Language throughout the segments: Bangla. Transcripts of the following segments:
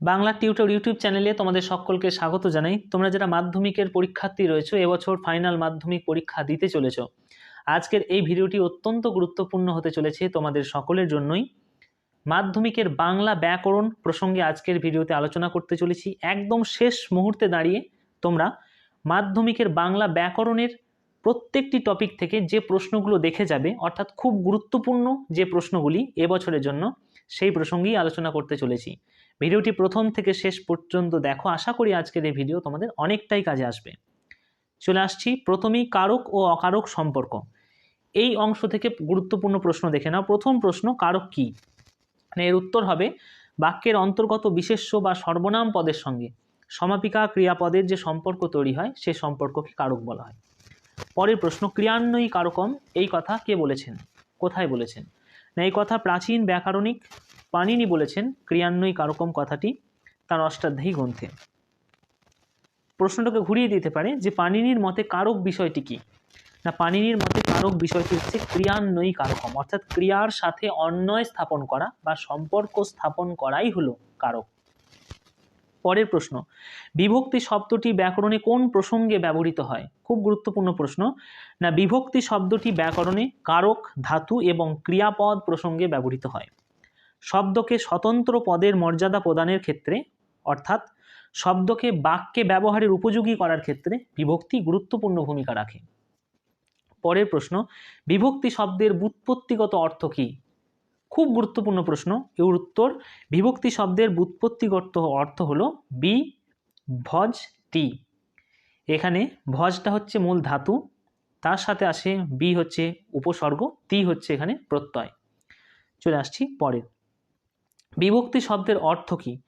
বাংলা টিউটর ইউটিউব চ্যানেলে তোমাদের সকলকে স্বাগত জানাই। তোমরা যারা মাধ্যমিকের পরীক্ষার্থী রয়েছো, এবছর ফাইনাল মাধ্যমিক পরীক্ষা দিতে চলেছো। আজকের এই ভিডিওটি অত্যন্ত গুরুত্বপূর্ণ হতে চলেছে তোমাদের সকলের জন্যই। মাধ্যমিকের বাংলা ব্যাকরণ প্রসঙ্গে আজকের ভিডিওতে আলোচনা করতে চলেছি। একদম শেষ মুহূর্তে দাঁড়িয়ে তোমরা মাধ্যমিকের বাংলা ব্যাকরণের প্রত্যেকটি টপিক থেকে যে প্রশ্নগুলো দেখে যাবে, অর্থাৎ খুব গুরুত্বপূর্ণ যে প্রশ্নগুলি এবছরের জন্য, সেই প্রসঙ্গেই আলোচনা করতে চলেছি। ভিডিওটি প্রথম থেকে শেষ পর্যন্ত দেখো। আশা করি আজকের এই ভিডিও তোমাদের অনেকটাই কাজে আসবে। চলে আসছি প্রথমেই কারক ও অকারক সম্পর্ক। এই অংশ থেকে গুরুত্বপূর্ণ প্রশ্ন দেখে নাও। প্রথম প্রশ্ন, কারক কি? মানে এর উত্তর হবে বাক্যের অন্তর্গত বিশেষ্য বা সর্বনাম পদের সঙ্গে। সমাপিকা ক্রিয়াপদের যে সম্পর্ক তৈরি হয়, সে সম্পর্ককে কারক বলা হয়। পরের প্রশ্ন, ক্রিয়ান্বয়ী কারকম? এই কথা কে বলেছেন? কোথায় বলেছেন? না, এই কথা প্রাচীন, ব্যাকরণিক পানিনি বলেছেন ক্রিয়ান্বয়ী কারকম কথাটি তার অষ্টাধ্যায়ী গ্রন্থে। প্রশ্নটাকে ঘুরিয়ে দিতে পারে যে পানিনির মতে কারক বিষয়টি কি? না, পানিনির মতে কারক বিষয়টি হচ্ছে ক্রিয়ান্বয়ী কারকম, অর্থাৎ ক্রিয়ার সাথে অন্যয় স্থাপন করা বা সম্পর্ক স্থাপন করাই হলো কারক। পরের প্রশ্ন, বিভক্তি শব্দটি ব্যাকরণে কোন প্রসঙ্গে ব্যবহৃত হয়? খুব গুরুত্বপূর্ণ প্রশ্ন। না, বিভক্তি শব্দটি ব্যাকরণে কারক, ধাতু এবং ক্রিয়াপদ প্রসঙ্গে ব্যবহৃত হয়। শব্দকে স্বতন্ত্র পদের মর্যাদা প্রদানের ক্ষেত্রে, অর্থাৎ শব্দকে বাক্যে ব্যবহারের উপযোগী করার ক্ষেত্রে বিভক্তি গুরুত্বপূর্ণ ভূমিকা রাখে। পরের প্রশ্ন, বিভক্তি শব্দের বুৎপত্তিগত অর্থ কী? খুব গুরুত্বপূর্ণ প্রশ্ন। এর উত্তর, বিভক্তি শব্দের বুৎপত্তিগত অর্থ হলো বি ভজ টি এখানে ভজটা হচ্ছে মূল ধাতু, তার সাথে আসে বি হচ্ছে উপসর্গ তি হচ্ছে এখানে প্রত্যয়। চলে আসছি পরের। বিভক্তি শব্দের অর্থ কি?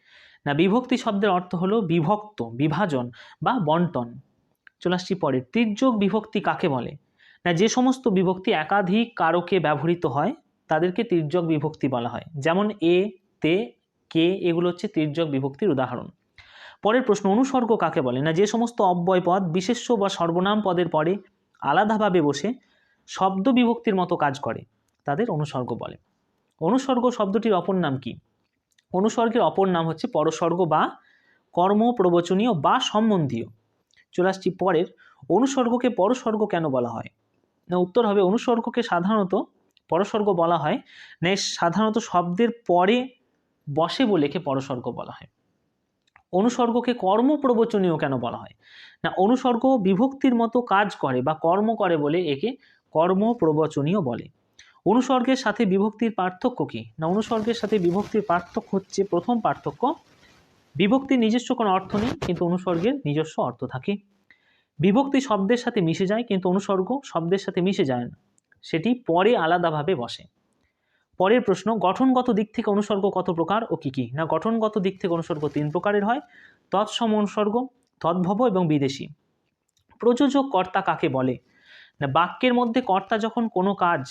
না, বিভক্তি শব্দের অর্থ হলো বিভক্ত, বিভাজন বা বন্টন। চলে আসছি পরে তির্যক বিভক্তি কাকে বলে? না, যে সমস্ত বিভক্তি একাধিক কারকে ব্যবহৃত হয়, তাদেরকে তির্যক বিভক্তি বলা হয়। যেমন এ, তে, কে, এগুলো হচ্ছে তির্যক বিভক্তির উদাহরণ। পরের প্রশ্ন, অনুসর্গ কাকে বলে? না, যে সমস্ত অব্যয় পদ বিশেষ্য বা সর্বনাম পদের পরে আলাদাভাবে বসে শব্দ বিভক্তির মতো কাজ করে, তাদের অনুসর্গ বলে। অনুসর্গ শব্দটির অপর নাম কি? অনুসর্গের অপর নাম হচ্ছে পরসর্গ বা কর্ম প্রবচনীয় বা সম্বন্ধীয়। চলে আসছি পরের, অনুসর্গকে পরসর্গ কেন বলা হয়? না, উত্তর হবে অনুসর্গকে সাধারণত পরসর্গ বলা হয়, না সাধারণত শব্দের পরে বসে বলে একে পরসর্গ বলা হয়। অনুসর্গকে কর্ম প্রবচনীয় কেন বলা হয়? না, অনুসর্গ বিভক্তির মতো কাজ করে বা কর্ম করে বলে একে কর্ম প্রবচনীয় বলে। অনুসর্গের সাথে বিভক্তির পার্থক্য কী? না, অনুসর্গের সাথে বিভক্তির পার্থক্য হচ্ছে প্রথম পার্থক্য, বিভক্তির নিজস্ব কোনো অর্থ নেই, কিন্তু অনুসর্গের নিজস্ব অর্থ থাকে। বিভক্তি শব্দের সাথে মিশে যায়, কিন্তু অনুসর্গ শব্দের সাথে মিশে যায় না। সেটি পরে আলাদাভাবে বসে। পরের প্রশ্ন, গঠনগত দিক থেকে অনুসর্গ কত প্রকার ও কী কী? না, গঠনগত দিক থেকে অনুসর্গ তিন প্রকারের হয়, তৎসম অনুসর্গ, তদ্ভব এবং বিদেশি। প্রযোজক কর্তা কাকে বলে? না, বাক্যের মধ্যে কর্তা যখন কোনো কাজ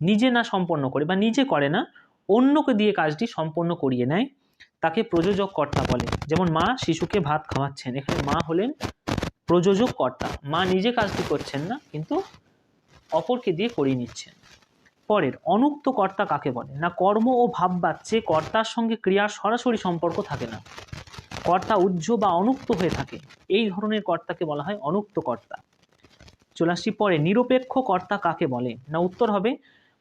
নিজে না সম্পন্ন করে বা নিজে করে না, অন্যকে দিয়ে কাজটি সম্পন্ন করিয়ে নেয়। তাকে প্রযোজক কর্তা বলে। যেমন মা শিশুকে ভাত খাওয়াচ্ছেন। এখানে মা হলেন প্রযোজক কর্তা মা নিজে কাজটি করছেন না, কিন্তু অপরকে দিয়ে করিয়ে নিচ্ছেন। পরের অনুক্ত কর্তা কাকে বলে? না, কর্ম ও ভাব বাচ্চে কর্তার সঙ্গে ক্রিয়ার সরাসরি সম্পর্ক থাকে না। কর্তা উজ্জ বা অনুক্ত হয়ে থাকে। এই ধরনের কর্তাকে বলা হয় অনুক্ত কর্তা চলে আসছি পরে। নিরপেক্ষ কর্তা কাকে বলে? না, উত্তর হবে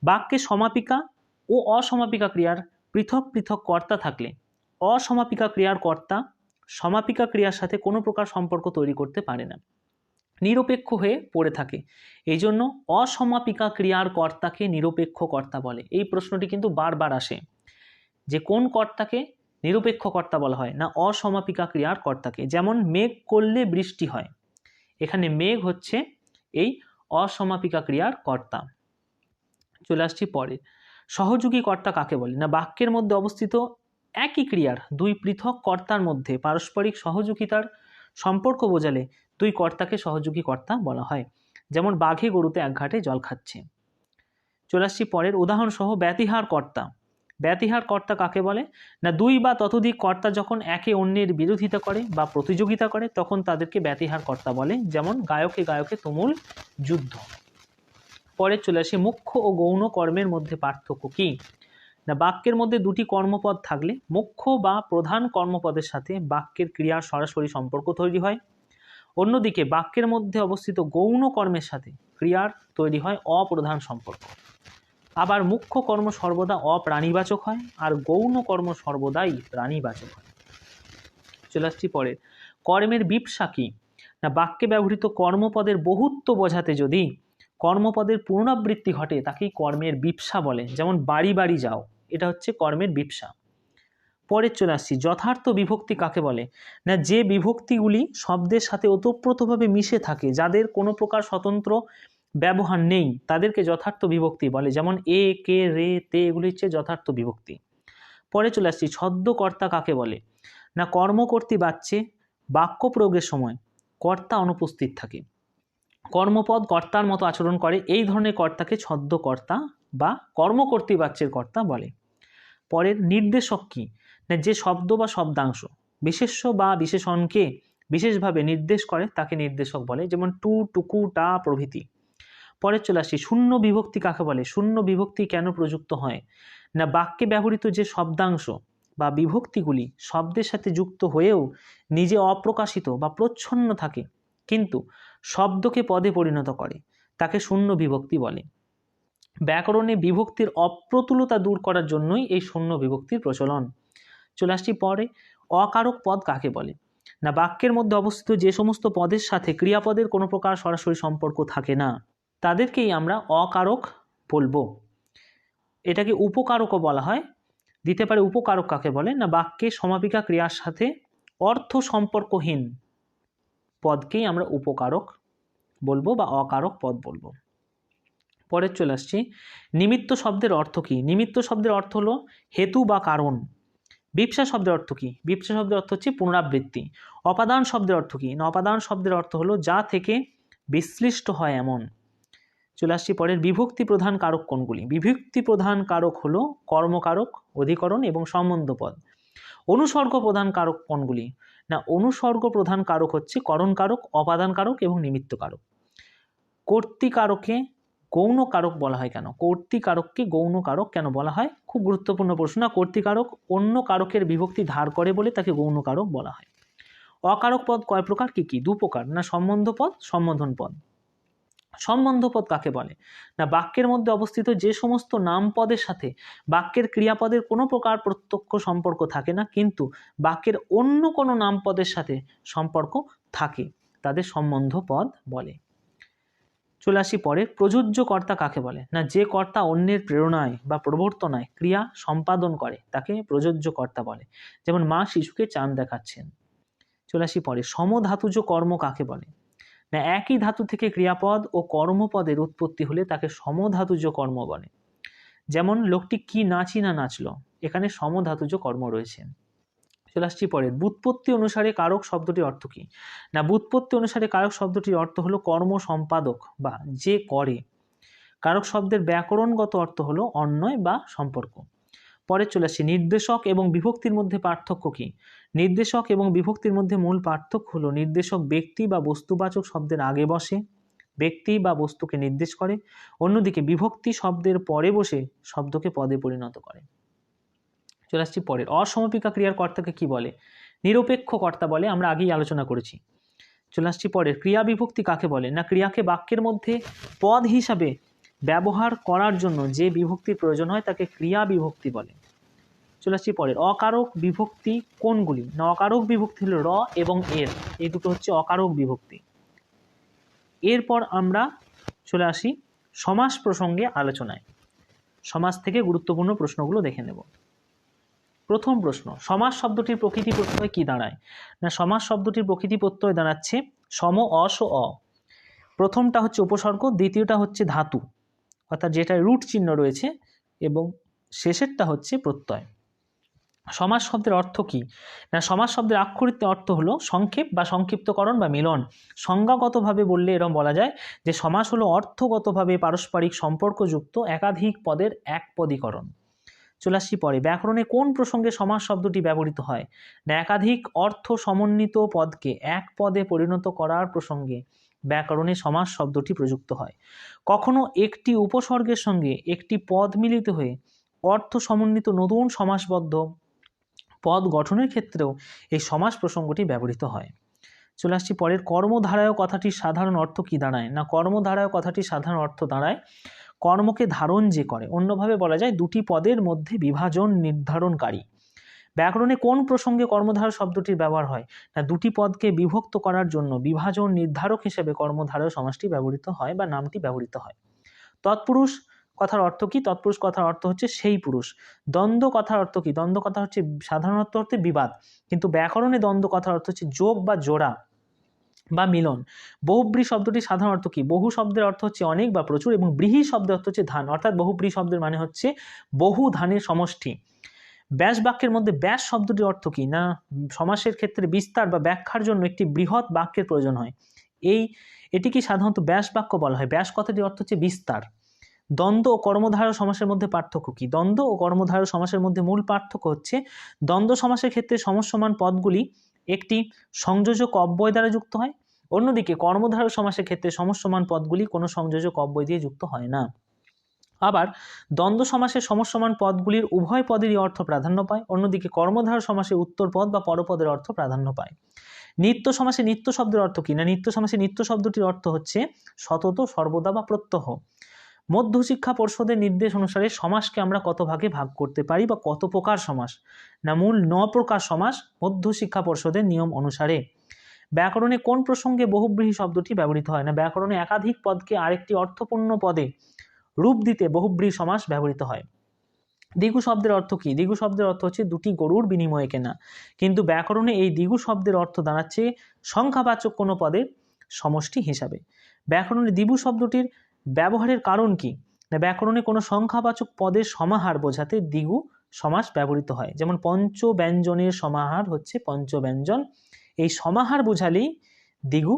বাক্যে সমাপিকা ও অসমাপিকা ক্রিয়ার পৃথক পৃথক কর্তা থাকলে অসমাপিকা ক্রিয়ার কর্তা সমাপিকা ক্রিয়ার সাথে কোনো প্রকার সম্পর্ক তৈরি করতে পারে না। নিরপেক্ষ হয়ে পড়ে থাকে। এই জন্য অসমাপিকা ক্রিয়ার কর্তাকে নিরপেক্ষ কর্তা বলে। এই প্রশ্নটি কিন্তু বারবার আসে যে কোন কর্তাকে নিরপেক্ষ কর্তা বলা হয় না অসমাপিকা ক্রিয়ার কর্তাকে? যেমন মেঘ করলে বৃষ্টি হয়। এখানে মেঘ হচ্ছে এই অসমাপিকা ক্রিয়ার কর্তা। চলে আসছি পরে। সহযোগী কর্তা কাকে বলে? না, বাক্যের মধ্যে অবস্থিত একই ক্রিয়ার দুই পৃথক কর্তার মধ্যে পারস্পরিক সহযোগিতার সম্পর্ক বোঝালে দুই কর্তাকে সহযোগী কর্তা বলা হয়। যেমন, বাঘে গরুতে এক ঘাটে জল খাচ্ছে। চলে আসছি পরের উদাহরণসহ ব্যতিহার কর্তা। ব্যতিহার কর্তা কাকে বলে? না, দুই বা ততোধিক কর্তা যখন একে অন্যের বিরোধিতা করে বা প্রতিযোগিতা করে, তখন তাদেরকে ব্যতিহার কর্তা বলে। যেমন, গায়কে গায়কে তুমুল যুদ্ধ। পরে চলে আসি মুখ্য ও গৌণ কর্মের মধ্যে পার্থক্য কী? না, বাক্যের মধ্যে দুটি কর্মপদ থাকলে মুখ্য বা প্রধান কর্মপদের সাথে বাক্যের ক্রিয়ার সরাসরি সম্পর্ক তৈরি হয়। অন্যদিকে বাক্যের মধ্যে অবস্থিত গৌণ কর্মের সাথে ক্রিয়ার তৈরি হয় অপ্রধান সম্পর্ক। আবার মুখ্য কর্ম সর্বদা অপ্রাণীবাচক হয় আর গৌণ কর্ম সর্বদাই প্রাণীবাচক হয়। চলে আসছি পরে কর্মের বিপসা কি? না, বাক্যে ব্যবহৃত কর্মপদের বহুত্ব বোঝাতে যদি কর্মপদের পুনরাবৃত্তি ঘটে তাকেই কর্মের বিপসা বলে, যেমন বাড়ি বাড়ি যাও, এটা হচ্ছে কর্মের বিপসা। পরে চলে আসছি, যথার্থ বিভক্তি কাকে বলে? না, যে বিভক্তিগুলি শব্দের সাথে ওতপ্রোতভাবে মিশে থাকে, যাদের কোনো প্রকার স্বতন্ত্র ব্যবহার নেই, তাদেরকে যথার্থ বিভক্তি বলে, যেমন এ, কে, রে, তে এগুলি হচ্ছে যথার্থ বিভক্তি। পরে চলে আসছি, ছদ্মকর্তা কাকে বলে? না, কর্মকর্তী বাচ্চে, বাক্য প্রয়োগের সময় কর্তা অনুপস্থিত থাকে। কর্মপদ কর্তার মতো আচরণ করে, এই ধরনের কর্তাকে ছদ্মকর্তা বা কর্মকর্তী বাচ্চের কর্তা বলে। পরের নির্দেশক কি? না, যে শব্দ বা শব্দাংশ, বিশেষ্য বা বিশেষণকে বিশেষভাবে নির্দেশ করে, তাকে নির্দেশক বলে, যেমন টু, টুকু, টা, প্রভৃতি। পরে চলে আসি, শূন্য বিভক্তি কাকে বলে? শূন্য বিভক্তি কেন প্রযুক্ত হয়? না, বাক্যে ব্যবহৃত যে শব্দাংশ বা বিভক্তিগুলি শব্দের সাথে যুক্ত হয়েও নিজে অপ্রকাশিত বা প্রচ্ছন্ন থাকে। কিন্তু শব্দকে পদে পরিণত করে, তাকে শূন্য বিভক্তি বলে। ব্যাকরণে বিভক্তির অপ্রতুলতা দূর করার জন্যই এই শূন্য বিভক্তির প্রচলন। চলে আসছি পরে, অকারক পদ কাকে বলে? না, বাক্যের মধ্যে অবস্থিত যে সমস্ত পদের সাথে ক্রিয়াপদের কোনো প্রকার সরাসরি সম্পর্ক থাকে না, তাদেরকেই আমরা অকারক বলব। এটাকে উপকারকও বলা হয়। দিতে পারে উপকারক কাকে বলে? না, বাক্যে সমাপিকা ক্রিয়ার সাথে অর্থ সম্পর্কহীন পদকেই আমরা উপকারক বলব বা অকারক পদ বলব। পরে চলে আসছি, নিমিত্ত শব্দের অর্থ কী? নিমিত্ত শব্দের অর্থ হলো হেতু বা কারণ। বিপসা শব্দের অর্থ কী? বিপসা শব্দের অর্থ হচ্ছে পুনরাবৃত্তি। অপাদান শব্দের অর্থ কী? না, অপাদান শব্দের অর্থ হলো যা থেকে বিশ্লিষ্ট হয় এমন। চলে আসছি পরের, বিভক্তি প্রধান কারক কোনগুলি? বিভক্তি প্রধান কারক হলো কর্মকারক, অধিকরণ এবং সম্বন্ধ পদ অনুসর্গ প্রধান কারক কোনগুলি? না, অনুসর্গ প্রধান কারক হচ্ছে করণ কারক, অপাদান কারক এবং নিমিত্ত কারক। কর্তৃকারকে গৌণ কারক বলা হয় কেন? কর্তৃকারককে গৌণ কারক কেন বলা হয়? খুব গুরুত্বপূর্ণ প্রশ্ন, না কর্তৃকারক অন্য কারকের বিভক্তি ধার করে বলে তাকে গৌণ কারক বলা হয়। অকারক পদ কয় প্রকার? কি কি? দু প্রকার না সম্বন্ধ পদ সম্বোধন পদ সম্বন্ধ পদ কাকে বলে? না, বাক্যের মধ্যে অবস্থিত যে সমস্ত নাম পদের সাথে বাক্যের ক্রিয়াপদের কোনো প্রকার প্রত্যক্ষ সম্পর্ক থাকে না, কিন্তু বাক্যের অন্য কোনো নাম পদের সাথে সম্পর্ক থাকে, তাদের সম্বন্ধ পদ বলে। চলে আসি পরে, প্রযোজ্য কর্তা কাকে বলে? না, যে কর্তা অন্যের প্রেরণায় বা প্রবর্তনায় ক্রিয়া সম্পাদন করে, তাকে প্রযোজ্য কর্তা বলে। যেমন মা শিশুকে চাঁদ দেখাচ্ছেন। চলে আসি পরে, সমধাতুজ কর্ম কাকে বলে? না, একই ধাতু থেকে ক্রিয়াপদ ও কর্মপদের উৎপত্তি হলে তাকে সমধাতুজ কর্ম বলে। যেমন, লোকটি কি নাচি না নাচলো, এখানে সমধাতুজ কর্ম রয়েছে। চলে আসছি পরে বুৎপত্তি অনুসারে কারক শব্দটির অর্থ কী? না, বুৎপত্তি অনুসারে কারক শব্দটির অর্থ হলো কর্ম সম্পাদক বা যে করে। কারক শব্দের ব্যাকরণগত অর্থ হলো অন্যয় বা সম্পর্ক। পরে চলে আসছি। নির্দেশক এবং বিভক্তির মধ্যে পার্থক্য কী? নির্দেশক এবং বিভক্তির মধ্যে মূল পার্থক্য হলো নির্দেশক ব্যক্তি বা বস্তুবাচক শব্দের আগে বসে, ব্যক্তি বা বস্তুকে নির্দেশ করে, অন্যদিকে বিভক্তি শব্দের পরে বসে শব্দকে পদে পরিণত করে। চলে আসছি পরের। অসমাপিকা ক্রিয়ার কর্তাকে কি বলে? নিরপেক্ষ কর্তা বলে, আমরা আগেই আলোচনা করেছি। চলে আসছি পরের। ক্রিয়া বিভক্তি কাকে বলে? না, ক্রিয়াকে বাক্যের মধ্যে পদ হিসাবে ব্যবহার করার জন্য যে বিভক্তির প্রয়োজন হয়, তাকে ক্রিয়া বিভক্তি বলে। চলে আসছি পরের। অকারক বিভক্তি কোনগুলি? না, অকারক বিভক্তি হলো র এবং এর। এই দুটো হচ্ছে অকারক বিভক্তি। এরপর আমরা চলে আসি সমাস প্রসঙ্গে আলোচনায়। সমাজ থেকে গুরুত্বপূর্ণ প্রশ্নগুলো দেখে নেব। প্রথম প্রশ্ন সমাজ শব্দটির প্রকৃতি প্রত্যয় কি দাঁড়ায়? না সমাজ শব্দটির প্রকৃতি প্রত্যয় দাঁড়াচ্ছে সম অস অ। প্রথমটা হচ্ছে উপসর্গ, দ্বিতীয়টা হচ্ছে ধাতু, অর্থাৎ যেটা রুট চিহ্ন রয়েছে এবং শেষেরটা হচ্ছে প্রত্যয়। সমাজ শব্দের অর্থ কি? না, সমাজ শব্দের আক্ষরিক অর্থ হলো সংক্ষেপ বা সংক্ষিপ্তকরণ বা মিলন। সংজ্ঞাগতভাবে বললে এরম বলা যায় যে সমাস হলো অর্থগতভাবে পারস্পরিক সম্পর্কযুক্ত একাধিক পদের এক পদীকরণ। চলে আসছি পরে। ব্যাকরণে কোন প্রসঙ্গে সমাস শব্দটি ব্যবহৃত হয়? না, একাধিক অর্থ সমন্বিত পদকে এক পদে পরিণত করার প্রসঙ্গে ব্যাকরণে সমাস শব্দটি প্রযুক্ত হয়। কখনো একটি উপসর্গের সঙ্গে একটি পদ মিলিত হয়ে অর্থ সমন্বিত নতুন সমাসবদ্ধ পদ গঠনের ক্ষেত্রেও এই সমাস প্রসঙ্গটি ব্যবহৃত হয়। চলে আসছি পরের, কর্মধারায় কথাটির সাধারণ অর্থ কি দাঁড়ায়? না, কর্মধারায় কথাটির সাধারণ অর্থ দাঁড়ায়, কর্মকে ধারণ যে করে। অন্যভাবে বলা যায়, দুটি পদের মধ্যে বিভাজন নির্ধারণকারী। ব্যাকরণে কোন প্রসঙ্গে কর্মধারা শব্দটির ব্যবহার হয়? না, দুটি পদকে বিভক্ত করার জন্য বিভাজন নির্ধারক হিসেবে কর্মধারয় সমাজটি ব্যবহৃত হয় বা নামটি ব্যবহৃত হয়। তৎপুরুষ কথার অর্থ কি? তৎপুরুষ কথার অর্থ হচ্ছে সেই পুরুষ। দ্বন্দ্ব কথার অর্থ কি? দ্বন্দ্ব কথা হচ্ছে সাধারণত অর্থে বিবাদ। কিন্তু ব্যাকরণে দ্বন্দ্ব কথার অর্থ হচ্ছে যোগ বা জোড়া বা মিলন। বহুব্রী শব্দটি সাধারণ অর্থ কি? বহু শব্দের অর্থ হচ্ছে অনেক বা প্রচুর এবং ব্রীহি শব্দের অর্থ হচ্ছে ধান। অর্থাৎ বহুব্রী শব্দের মানে হচ্ছে বহু ধানের সমষ্টি। ব্যাস বাক্যের মধ্যে ব্যাস শব্দটির অর্থ কি? না, সমাসের ক্ষেত্রে বিস্তার বা ব্যাখ্যার জন্য একটি বৃহৎ বাক্যের প্রয়োজন হয়। এই, এটিকে সাধারণত ব্যাস বাক্য বলা হয়। ব্যাস কথাটির অর্থ হচ্ছে বিস্তার। দ্বন্দ্ব ও কর্মধারয় সমাসের মধ্যে পার্থক্য কি? দ্বন্দ্ব ও কর্মধারয় সমাসের মধ্যে মূল পার্থক্য হচ্ছে, দ্বন্দ্ব সমাসের ক্ষেত্রে সমসমান পদগুলি একটি সংযোজক অব্যয় দ্বারা যুক্ত হয়, অন্যদিকে কর্মধারয় সমাসের ক্ষেত্রে সমসমান পদগুলি কোনো সংযোজক অব্যয় দিয়ে যুক্ত হয় না। আবার, দ্বন্দ্ব সমাসের সমসমান পদগুলির উভয় পদেরই অর্থ প্রাধান্য পায়, অন্যদিকে কর্মধার সমাসে উত্তর পদ বা পরপদের অর্থ প্রাধান্য পায়। নিত্য সমাসে নিত্য শব্দের অর্থ কি? না, নিত্য সমাসে নিত্য শব্দটির অর্থ হচ্ছে সতত, সর্বদা বা প্রত্যহ। মধ্যশিক্ষা পর্ষদের নির্দেশ অনুসারে সমাসকে আমরা কত ভাগে ভাগ করতে পারি বা কত প্রকার সমাস না মূল ন প্রকার সমাস মধ্যশিক্ষা পর্ষদের নিয়ম অনুসারে। ব্যাকরণে কোন প্রসঙ্গে বহুব্রীহী শব্দটি ব্যবহৃত হয়? না, ব্যাকরণে একাধিক পদকে আরেকটি অর্থপূর্ণ পদে রূপ দিতে বহুব্রী সমাস ব্যবহৃত হয়। দ্বিগু শব্দের অর্থ কি? দ্বিগু শব্দের অর্থ হচ্ছে দুটি গরুর বিনিময়ে কেনা। কিন্তু ব্যাকরণে এই দ্বিগু শব্দের অর্থ দাঁড়াচ্ছে সংখ্যাবাচক কোনো পদের সমষ্টি হিসাবে। ব্যাকরণে দ্বিগু শব্দটির ব্যবহারের কারণ কি? না, ব্যাকরণে কোনো সংখ্যাবাচক পদের সমাহার বোঝাতে দ্বিগু সমাস ব্যবহৃত হয়। যেমন পঞ্চ ব্যঞ্জনের সমাহার হচ্ছে পঞ্চব্যঞ্জন। এই সমাহার বোঝালেই দ্বিগু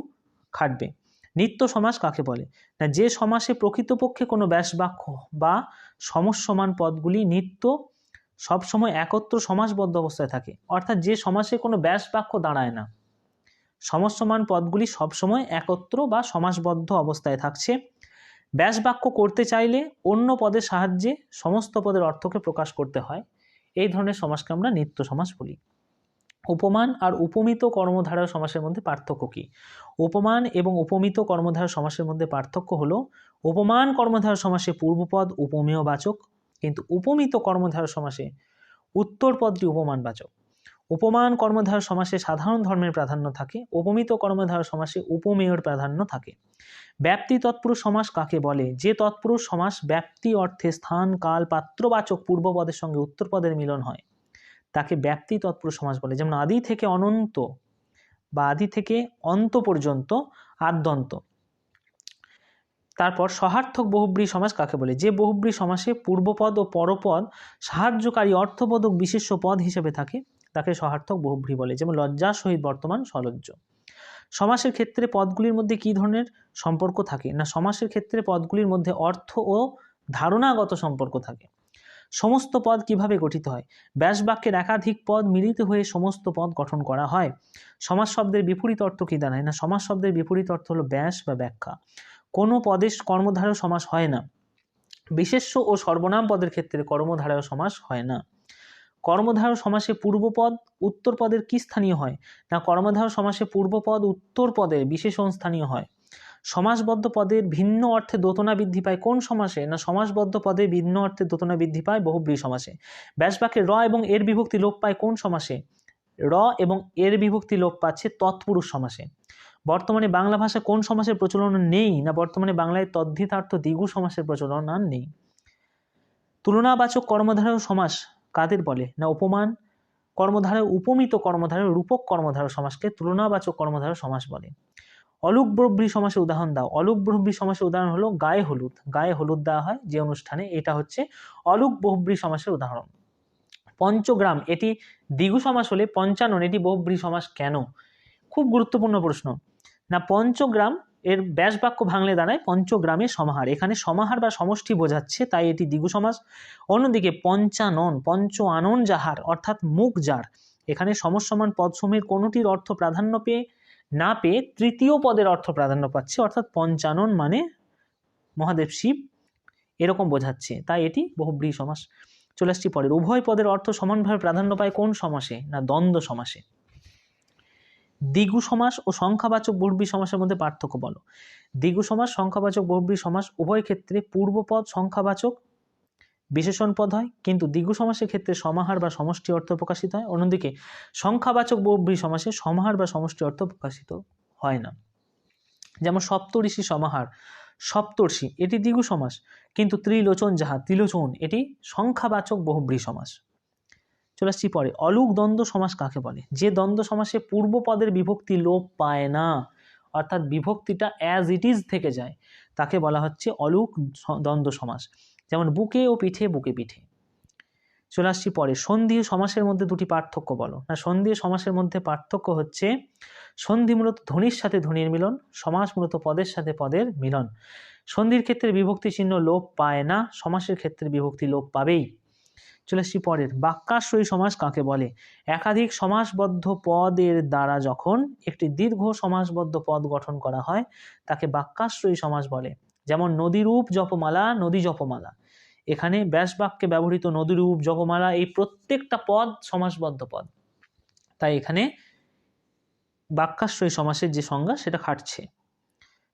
খাটবে। নিত্য সমাস কাকে বলে? না, যে সমাসে প্রকৃতপক্ষে কোনো ব্যাস বাক্য বা সমসমান পদগুলি নিত্য সবসময় একত্র সমাসবদ্ধ অবস্থায় থাকে। অর্থাৎ যে সমাসে কোনো ব্যাস বাক্য দাঁড়ায় না, সমসমান পদগুলি সবসময় একত্র বা সমাসবদ্ধ অবস্থায় থাকছে। ব্যাস বাক্য করতে চাইলে অন্য পদের সাহায্যে সমস্ত পদের অর্থকে প্রকাশ করতে হয়। এই ধরনের সমাজকে আমরা নিত্য সমাজ বলি। উপমান আর উপমিত কর্মধারা সমাসের মধ্যে পার্থক্য কী? উপমান এবং উপমিত কর্মধারা সমাসের মধ্যে পার্থক্য হলো, উপমান কর্মধারা সমাসে পূর্বপদ উপমেয় বাচক, কিন্তু উপমিত কর্মধারা সমাসে উত্তর পদটি উপমানবাচক। উপমান কর্মধারা সমাসে সাধারণ ধর্মের প্রাধান্য থাকে, উপমিত কর্মধার সমাসে উপমেয়র প্রাধান্য থাকে। ব্যাপ্তি তৎপুরুষ সমাস কাকে বলে? যে তৎপুরুষ সমাস ব্যাপ্তি অর্থে স্থান, কাল, পাত্রবাচক পূর্বপদের সঙ্গে উত্তরপদের মিলন হয়। তাকে ব্যাপ্তি তৎপুরুষ সমাস বলে। যেমন আদি থেকে অনন্ত বা আদি থেকে অন্ত পর্যন্ত আদ্যন্ত। তারপর সহার্থক বহুব্রী সমাস কাকে বলে? যে বহুব্রী সমাসে পূর্বপদ ও পরপদ সাহায্যকারী অর্থবোধক বিশেষ্য পদ হিসেবে থাকে। তাকে সহার্থক বহুব্রী বলে, যেমন লজ্জা সহিত বর্তমান সলজ্জ। সমাসের ক্ষেত্রে পদগুলির মধ্যে কী ধরনের সম্পর্ক থাকে? না, সমাসের ক্ষেত্রে পদগুলির মধ্যে অর্থ ও ধারণাগত সম্পর্ক থাকে। সমস্ত পদ কীভাবে গঠিত হয়? ব্যাস বাক্যের একাধিক পদ মিলিত হয়ে সমস্ত পদ গঠন করা হয়। সমাজ শব্দের বিপরীত অর্থ কী দাঁড়ায়? না সমাজ শব্দের বিপরীত অর্থ হলো ব্যাস বা ব্যাখ্যা। কোনো পদের কর্মধারয় সমাস হয় না। বিশেষ্য ও সর্বনাম পদের ক্ষেত্রে কর্মধারয় সমাস হয় না। কর্মধারয় সমাসে পূর্বপদ উত্তর পদের কি স্থানীয় হয়? না কর্মধারয় সমাসে পূর্বপদ উত্তর পদের বিশেষণ স্থানীয় হয়? সমাসবদ্ধ পদের ভিন্ন অর্থে দোতনা বৃদ্ধি পায় কোন সমাসে? না, সমাসবদ্ধ পদে ভিন্ন অর্থে দোতনা বৃদ্ধি পায় বহুব্রী সমাসে? ব্যাসবাক্যে র এবং এর বিভক্তি লোপ পায় কোন সমাসে? র এবং এর বিভক্তি লোপ পাচ্ছে তৎপুরুষ সমাসে। বর্তমানে বাংলা ভাষা কোন সমাসের প্রচলন নেই? না, বর্তমানে বাংলায় তদ্ধিতার্থ দ্বিগু সমাসের প্রচলন আর নেই। তুলনাবাচক কর্মধারয় সমাস কাদের বলে? না উপমান কর্মধারয় উপমিত কর্মধারয় রূপক কর্মধারয় সমাসকে তুলনাবাচক কর্মধারয় সমাস বলে। অলুক ব্রহ্মী সমাসে উদাহরণ দাও। অলুক ব্রহ্মী সমাসের উদাহরণ হলো গায়ে হলুদ। গায়ে হলুদ দেওয়া হয় যে অনুষ্ঠানে। এটা হচ্ছে অলুক বহুব্রী সমাসের উদাহরণ। পঞ্চগ্রাম, এটি দ্বিগু সমাস হলে পঞ্চানন। এটি বহুব্রী সমাস কেন? খুব গুরুত্বপূর্ণ প্রশ্ন। না, পঞ্চগ্রাম এর ব্যাস বাক্য ভাঙলে দাঁড়ায় পঞ্চগ্রামে সমাহার। এখানে সমাহার বা সমষ্টি বোঝাচ্ছে, তাই এটি দ্বিগু সমাস। অন্যদিকে পঞ্চানন পঞ্চ আনন যাহার, অর্থাৎ মুখ যার, এখানে সমসমান পদসমূহের কোনোটির অর্থ প্রাধান্য পেয়ে, না পেয়ে তৃতীয় পদের অর্থ প্রাধান্য পাচ্ছে, অর্থাৎ পঞ্চানন মানে মহাদেব শিব, এরকম বোঝাচ্ছে। তাই এটি বহুব্রী সমাস। চলে আসছি পরের। উভয় পদের অর্থ সমানভাবে প্রাধান্য পায় কোন সমাসে? না দ্বন্দ্ব সমাসে। দ্বিগু সমাস ও সংখ্যাবাচক বহুব্রী সমাসের মধ্যে পার্থক্য বলো। দ্বিগু সমাস, সংখ্যাবাচক বহুব্রী সমাস উভয় ক্ষেত্রে পূর্বপদ সংখ্যাবাচক বিশেষণ পদ হয়, কিন্তু দ্বিগু সমাসের ক্ষেত্রে সমাহার বা সমষ্টি অর্থ প্রকাশিত হয়। অন্যদিকে, সংখ্যাবাচক বহুব্রী সমাসে সমাহার বা সমষ্টি অর্থ প্রকাশিত হয় না। যেমন সপ্তঋষি সমাহার, সপ্তর্ষি, এটি দ্বিগু সমাস, কিন্তু ত্রিলোচন যাহা, ত্রিলোচন, এটি সংখ্যাবাচক বহুব্রী সমাস। চলে আসছি পরে। অলুক দ্বন্দ্ব সমাস কাকে বলে? যে দ্বন্দ্ব সমাসে পূর্ব পদের বিভক্তি লোপ পায় না, অর্থাৎ বিভক্তিটা অ্যাজ ইট ইজ থেকে যায়, তাকে বলা হচ্ছে অলুক দ্বন্দ্ব সমাস। যেমন বুকে ও পিঠে, বুকে পিঠে। চলে আসছি পরে। সন্ধি সমাসের মধ্যে দুটি পার্থক্য বলো। না সন্ধি সমাসের মধ্যে পার্থক্য হচ্ছে সন্ধি মূলত ধ্বনির সাথে ধ্বনির মিলন, সমাস মূলত পদের সাথে পদের মিলন। সন্ধির ক্ষেত্রে বিভক্তি চিহ্ন লোপ পায় না, সমাসের ক্ষেত্রে বিভক্তি লোপ পাবেই। চলে আসছি পরের। বাক্যাশ্রয়ী সমাস কাকে বলে? একাধিক সমাসবদ্ধ পদের দ্বারা যখন একটি দীর্ঘ সমাসবদ্ধ পদ গঠন করা হয়, তাকে বাক্যাশ্রয়ী সমাস বলে। যেমন, নদীরূপ জপমালা, নদী জপমালা। এখানে ব্যাস বাক্যে ব্যবহৃত নদীরূপ জপমালা এই প্রত্যেকটা পদ সমাসবদ্ধ পদ। তাই এখানে বাক্যাশ্রয়ী সমাসের যে সংজ্ঞা, সেটা খাটছে।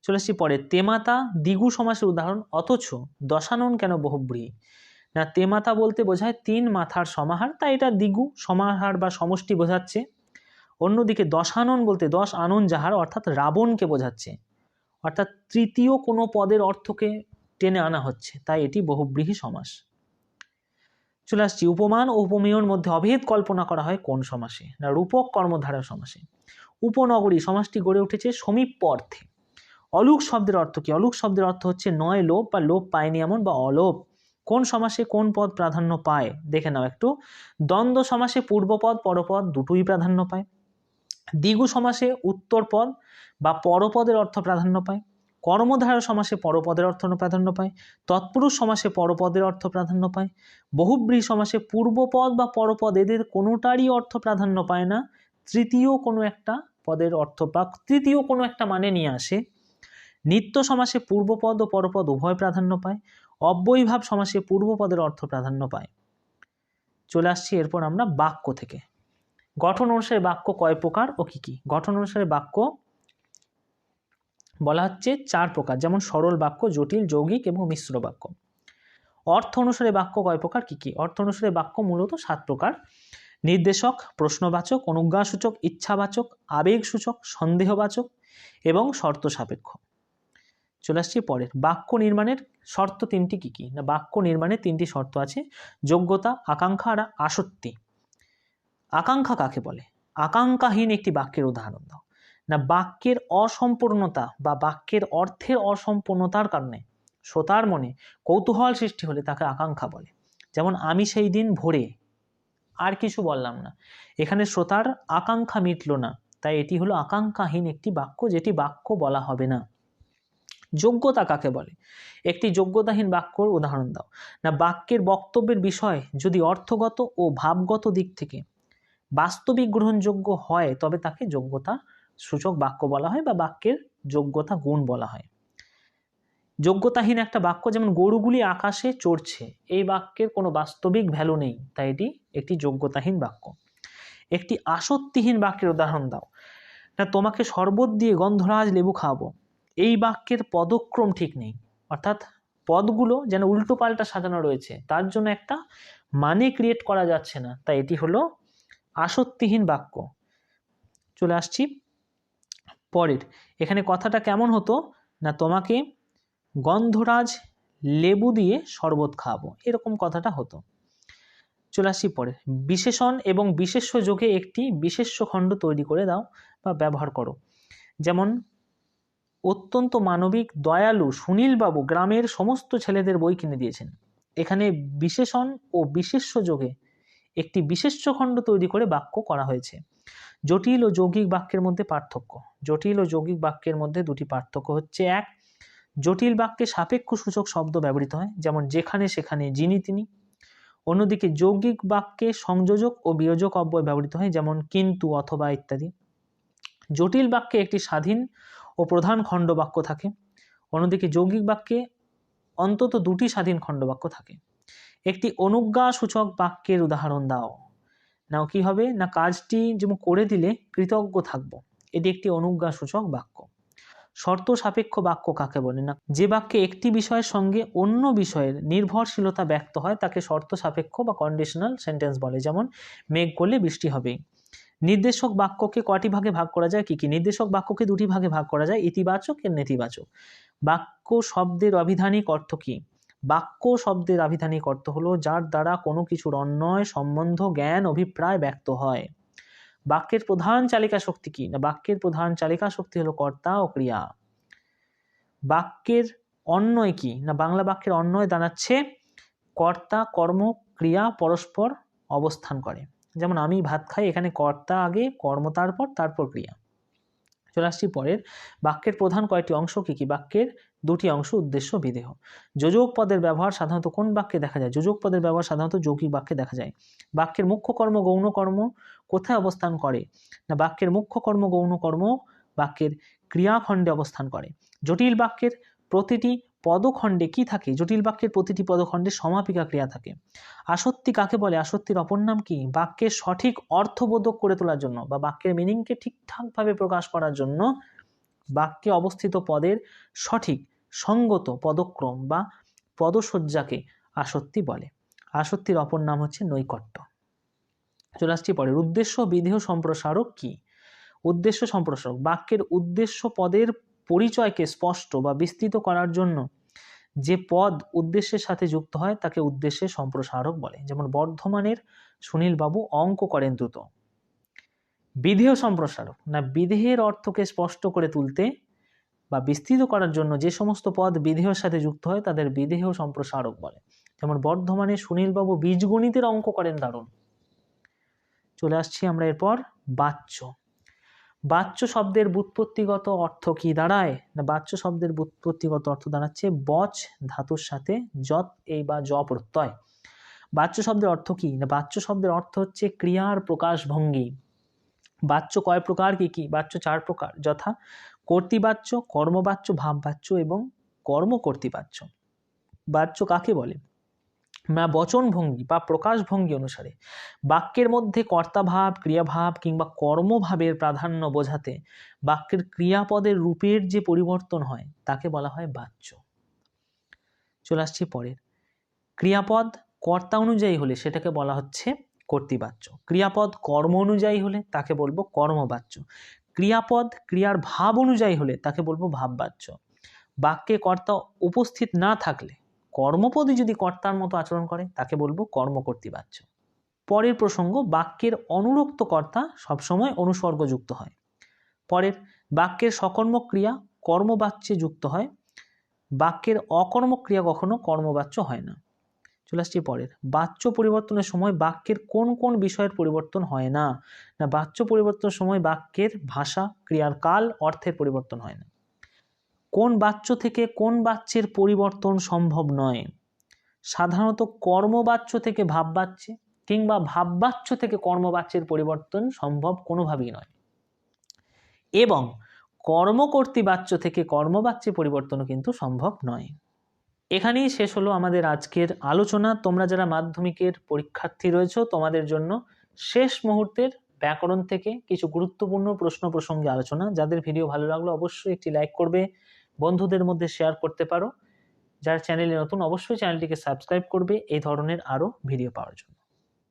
চলে আসছি পরে তেমাতা দ্বিগু সমাসের উদাহরণ, অথচ দশানন কেন বহুব্রী? না তেমাতা বলতে বোঝায় তিন মাথার সমাহার, তাই এটা দ্বিগু সমাহার বা সমষ্টি বোঝাচ্ছে। অন্যদিকে দশানন বলতে দশ আনন যাহার অর্থাৎ রাবণকে বোঝাচ্ছে। অর্থাৎ তৃতীয় কোনো পদের অর্থকে টেনে আনা হচ্ছে, তাই এটি বহুব্রীহি সমাস। চলে আসছি, উপমান ও উপমেয়র মধ্যে অভেদ কল্পনা করা হয় কোন সমাসে? না, রূপক কর্মধারা সমাসে। উপনগরী সমাসটি গড়ে উঠেছে সমীপ্য অর্থে অলুক শব্দের অর্থ কি? অলুক শব্দের অর্থ হচ্ছে নয় লোপ বা লোপ পায়নি এমন বা অলোপ। কোন সমাসে কোন পদ প্রাধান্য পায়? দেখে নাও একটু। দ্বন্দ্ব সমাসে পূর্বপদ পরপদ দুটোই প্রাধান্য পায়। দ্বিগু সমাসে উত্তর পদ বা পরপদের অর্থ প্রাধান্য পায়। কর্মধারয় সমাসে পরপদের অর্থ প্রাধান্য পায়। তৎপুরুষ সমাসে পরপদের অর্থ প্রাধান্য পায়। বহুব্রী সমাসে পূর্বপদ বা পরপদ এদের কোনোটারই অর্থ প্রাধান্য পায় না। তৃতীয় কোনো একটা পদের অর্থ বা তৃতীয় কোনো একটা মানে নিয়ে আসে। নিত্য সমাসে পূর্বপদ ও পরপদ উভয় প্রাধান্য পায়। অব্যয়ীভাব সমাসে পূর্বপদের অর্থ প্রাধান্য পায়। চলে আসছি এরপর আমরা বাক্য থেকে। গঠন অনুসারে বাক্য কয় প্রকার ও কি কি? গঠন অনুসারে বাক্য বলা হচ্ছে চার প্রকার, যেমন সরল বাক্য, জটিল, যৌগিক এবং মিশ্র বাক্য। অর্থ অনুসারে বাক্য কয় প্রকার, কি কি? অর্থ অনুসারে বাক্য মূলত সাত প্রকার। নির্দেশক, প্রশ্নবাচক, অনুজ্ঞাসূচক, ইচ্ছাবাচক, আবেগসূচক, সন্দেহবাচক এবং শর্ত সাপেক্ষ। চলে আসছি পরের, বাক্য নির্মাণের শর্ত তিনটি কি কি? না, বাক্য নির্মাণে তিনটি শর্ত আছে, যোগ্যতা, আকাঙ্ক্ষা আর আসক্তি। আকাঙ্ক্ষা কাকে বলে? আকাঙ্ক্ষাহীন একটি বাক্যের উদাহরণ দাও। না, বাক্যের অসম্পূর্ণতা বা বাক্যের অর্থের অসম্পূর্ণতার কারণে শ্রোতার মনে কৌতূহল সৃষ্টি হলে তাকে আকাঙ্ক্ষা বলে। যেমন, আমি সেই দিন ভোরে, আর কিছু বললাম না। এখানে শ্রোতার আকাঙ্ক্ষা মিটল না। তাই এটি হলো আকাঙ্ক্ষাহীন একটি বাক্য, যেটি বাক্য বলা হবে না। যোগ্যতা কাকে বলে? একটি যোগ্যতাহীন বাক্যর উদাহরণ দাও। না, বাক্যের বক্তব্যের বিষয় যদি অর্থগত ও ভাবগত দিক থেকে বাস্তবিক গ্রহণযোগ্য হয়, তবে তাকে যোগ্যতা সূচক বাক্য বলা হয় বা বাক্যের যোগ্যতা গুণ বলা হয়। যোগ্যতাহীন একটা বাক্য যেমন গরুগুলি আকাশে চড়ছে, এই বাক্যের কোনো বাস্তবিক ভ্যালু নেই, তাই এটি একটি যোগ্যতাহীন বাক্য। একটি আসক্তিহীন বাক্যের উদাহরণ দাও। না, তোমাকে শরবত দিয়ে গন্ধরাজ লেবু খাওয়াবো। এই বাক্যের পদক্রম ঠিক নেই। অর্থাৎ পদগুলো যেন উল্টো পাল্টা সাজানো রয়েছে, তার জন্য একটা মানে ক্রিয়েট করা যাচ্ছে না। তাই এটি হলো আসক্তিহীন বাক্য। চলে আসছি পরের। এখানে কথাটা কেমন হতো? না তোমাকে গন্ধরাজ লেবু দিয়ে শরবত খাওয়াবো, এরকম কথাটা হতো। চলে আসছি পরে বিশেষণ এবং বিশেষ্য যোগে একটি বিশেষ্য খণ্ড তৈরি করে দাও বা ব্যবহার করো। যেমন অত্যন্ত মানবিক, দয়ালু সুনীলবাবু গ্রামের সমস্ত ছেলেদের বই কিনে দিয়েছেন। এখানে বিশেষণ ও বিশেষ্য যোগে একটি বিশেষ্য খণ্ড তৈরি করে বাক্য করা হয়েছে। জটিল ও যৌগিক বাক্যের মধ্যে পার্থক্য। জটিল ও যৌগিক বাক্যের মধ্যে দুটি পার্থক্য হচ্ছে, এক, জটিল বাক্যে সাপেক্ষ সূচক শব্দ ব্যবহৃত হয়, যেমন যেখানে সেখানে যিনি তিনি। অন্যদিকে যৌগিক বাক্যে সংযোজক ও বিয়োজক অব্যয় ব্যবহৃত হয়, যেমন কিন্তু অথবা ইত্যাদি। জটিল বাক্যে একটি স্বাধীন ও প্রধান খণ্ডবাক্য থাকে। অন্যদিকে যৌগিক বাক্যে অন্তত দুটি স্বাধীন খণ্ডবাক্য থাকে। একটি অনুজ্ঞা সূচক বাক্যের উদাহরণ দাও। নাও কি হবে? না কাজটি যেমন করে দিলে কৃতজ্ঞ থাকব। এটি একটি অনুজ্ঞা সূচক বাক্য। শর্ত সাপেক্ষ বাক্য কাকে বলে? না, যে বাক্যে একটি বিষয়ের সঙ্গে অন্য বিষয়ের নির্ভরশীলতা ব্যক্ত হয়, তাকে শর্ত সাপেক্ষ বা কন্ডিশনাল সেন্টেন্স বলে। যেমন, মেঘ করলে বৃষ্টি হবে। নির্দেশক বাক্যকে কটি ভাগে ভাগ করা যায়? কি কি? নির্দেশক বাক্যকে দুটি ভাগে ভাগ করা যায়? ইতিবাচক এর নেতিবাচক। বাক্য শব্দের অভিধানিক অর্থ কি? বাক্য শব্দের আভিধানিক অর্থ হলো যার দ্বারা কোনো কিছুর অন্যয় সম্বন্ধ, জ্ঞান, অভিপ্রায় ব্যক্ত হয়। বাক্যের প্রধান চালিকা শক্তি কি? না, বাক্যের প্রধান চালিকা শক্তি হলো কর্তা ও ক্রিয়া। বাক্যের অন্যয় কি? না, বাংলা বাক্যের অন্যয় দাঁড়াচ্ছে কর্তা, কর্ম, ক্রিয়া, পরস্পর অবস্থান করে। যেমন আমি ভাত খাই, এখানে কর্তা আগে, কর্ম তারপর তারপর ক্রিয়া। চলে আসছি পরের। বাক্যের প্রধান কয়েকটি অংশ কী কী? বাক্যের দুটি অংশ, উদ্দেশ্য, বিদেহ। যোজক পদের ব্যবহার সাধারণত কোন বাক্যে দেখা যায়? যোজক পদের ব্যবহার সাধারণত যৌগিক বাক্যে দেখা যায়। বাক্যের মুখ্য কর্ম, গৌণ কর্ম কোথায় অবস্থান করে? না, বাক্যের মুখ্য কর্ম, গৌণ কর্ম বাক্যের ক্রিয়াখণ্ডে অবস্থান করে। জটিল বাক্যের প্রতিটি পদখণ্ডে কি থাকে? জটিল বাক্যের প্রতিটি পদখণ্ডে সমাপিকা ক্রিয়া থাকে। আসত্তি কাকে বলে? আসত্তির অপর নাম কি? বাক্যের সঠিক অর্থবোধক করে তোলার জন্য বা বাক্যের মিনিংকে ঠিকঠাকভাবে প্রকাশ করার জন্য বাক্যে অবস্থিত পদের সঠিক সঙ্গত পদক্রম বা পদসজ্জাকে আসত্তি বলে। আসত্তির অপর নাম হচ্ছে নৈকট্য। চলে আসছি পরের। উদ্দেশ্য, বিধেয় সম্প্রসারক কি? উদ্দেশ্য সম্প্রসারক। বাক্যের উদ্দেশ্য পদের পরিচয়কে স্পষ্ট বা বিস্তৃত করার জন্য যে পদ উদ্দেশ্যের সাথে যুক্ত হয়, তাকে উদ্দেশ্যে সম্প্রসারক বলে। যেমন বর্ধমানের সুনীলবাবু অঙ্ক করেন দ্রুত। বিধেয় সম্প্রসারক, না বিধেয়ের অর্থকে স্পষ্ট করে তুলতে বা বিস্তৃত করার জন্য যে সমস্ত পদ বিধেয়ের সাথে যুক্ত হয়, তাদের বিধেয় সম্প্রসারক বলে। যেমন বর্ধমানে সুনীলবাবু বীজগণিতের অঙ্ক করেন, দারুণ। চলে আসছি আমরা এরপর বাচ্য। বাচ্য শব্দের বুৎপত্তিগত অর্থ কি দাঁড়ায়? না, বাচ্য শব্দের বুৎপত্তিগত অর্থ দাঁড়াচ্ছে বচ ধাতুর সাথে যত এই বা জ প্রত্যয়। বাচ্য শব্দের অর্থ কি? না, বাচ্য শব্দের অর্থ হচ্ছে ক্রিয়ার প্রকাশভঙ্গি। বাচ্য কয় প্রকার? কি কি? বাচ্য চার প্রকার। যথা কর্তৃবাচ্য, কর্মবাচ্য, ভাববাচ্য এবং কর্ম কর্মকর্তৃবাচ্য। বাচ্য কাকে বলে? না বচনভঙ্গি বা প্রকাশভঙ্গি অনুসারে, বাক্যের মধ্যে কর্তাভাব, ক্রিয়াভাব কিংবা কর্মভাবের প্রাধান্য বোঝাতে বাক্যের ক্রিয়াপদের রূপের যে পরিবর্তন হয়, তাকে বলা হয় বাচ্য। চলে আসছি পরের। ক্রিয়াপদ কর্তা অনুযায়ী হলে সেটাকে বলা হচ্ছে কর্তৃবাচ্য। ক্রিয়াপদ কর্ম অনুযায়ী হলে তাকে বলব কর্মবাচ্য। ক্রিয়াপদ ক্রিয়ার ভাব অনুযায়ী হলে তাকে বলব ভাববাচ্য। বাক্যে কর্তা উপস্থিত না থাকলে কর্মপদই যদি কর্তার মতো আচরণ করে, তাকে বলব কর্মকর্তৃবাচ্য। পরের প্রসঙ্গ, বাক্যের অনুরক্ত কর্তা সবসময় অনুসর্গযুক্ত হয়। পরের, বাক্যের সকর্ম ক্রিয়া কর্মবাচ্যে যুক্ত হয়। বাক্যের অকর্মক্রিয়া কখনো কর্মবাচ্য হয় না। চলে আসছি পরের। বাচ্য পরিবর্তনের সময় বাক্যের কোন কোন বিষয়ের পরিবর্তন হয় না? না, বাচ্য পরিবর্তনের সময় বাক্যের ভাষা, ক্রিয়ার কাল, অর্থের পরিবর্তন হয় না। কোন বাচ্য থেকে কোন বাচ্যের পরিবর্তন সম্ভব নয়? সাধারণত কর্মবাচ্য থেকে ভাববাচ্যে কিংবা ভাববাচ্য থেকে কর্মবাচ্যের পরিবর্তন সম্ভব কোনোভাবেই নয়। এবং কর্মকর্তী বাচ্য থেকে কর্মবাচ্যে পরিবর্তনও কিন্তু সম্ভব নয়। এখানেই শেষ হলো আমাদের আজকের আলোচনা। তোমরা যারা মাধ্যমিকের পরীক্ষার্থী রয়েছে, তোমাদের জন্য শেষ মুহূর্তের ব্যাকরণ থেকে কিছু গুরুত্বপূর্ণ প্রশ্ন প্রসঙ্গে আলোচনা। যাদের ভিডিও ভালো লাগল, অবশ্যই একটি লাইক করবে। বন্ধুদের মধ্যে শেয়ার করতে পারো। যারা চ্যানেলে নতুন, অবশ্যই চ্যানেলটিকে সাবস্ক্রাইব করবে। এই ধরনের আরও ভিডিও পাওয়ার জন্য।